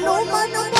No my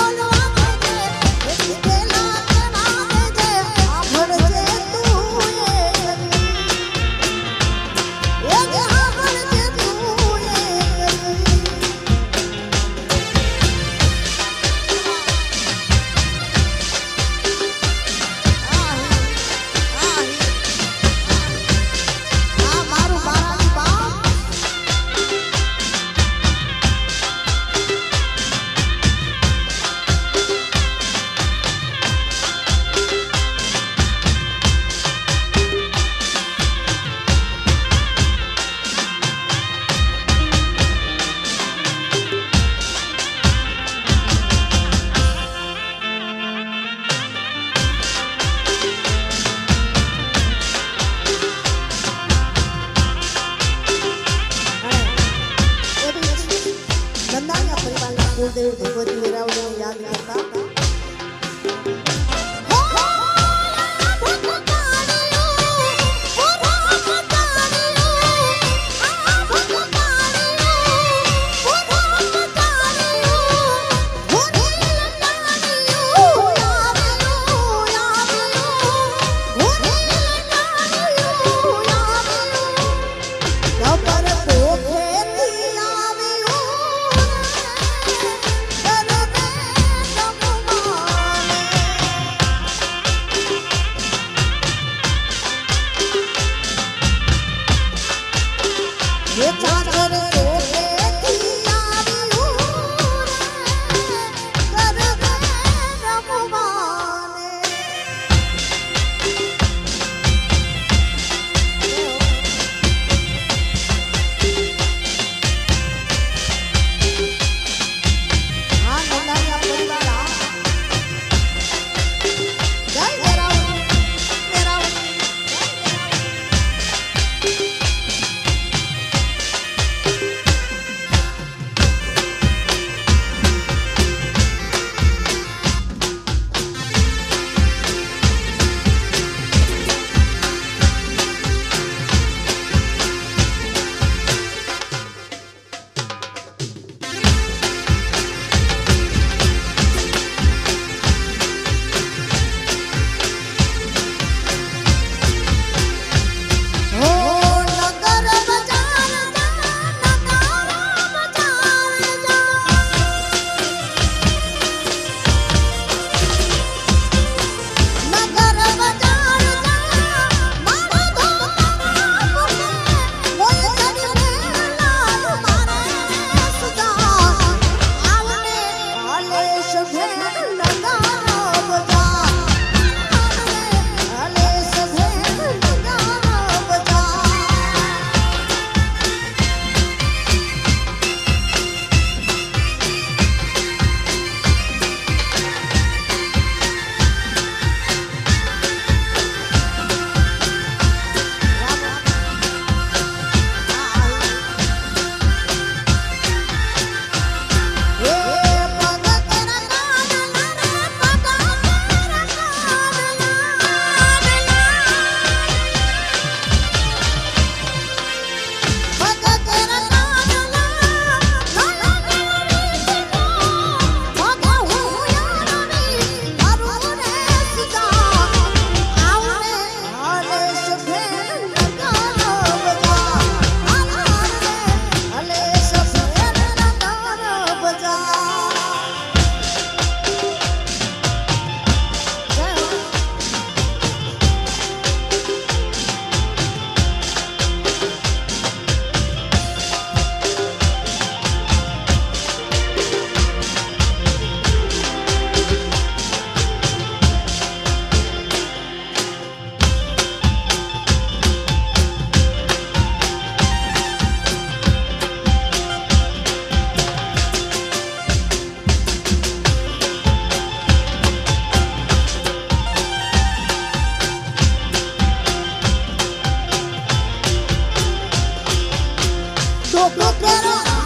Yo quiero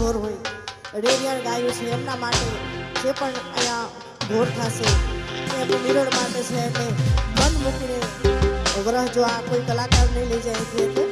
ઢોર હોય. રેડિયાળ ગાયું છે એમના માટે જે પણ અહીંયા ઢોર થશે એ નિરણ માટે છે. એટલે બંધ મૂકીને ગ્રહ જો આ કોઈ કલાકાર નહીં લઈ જાય છે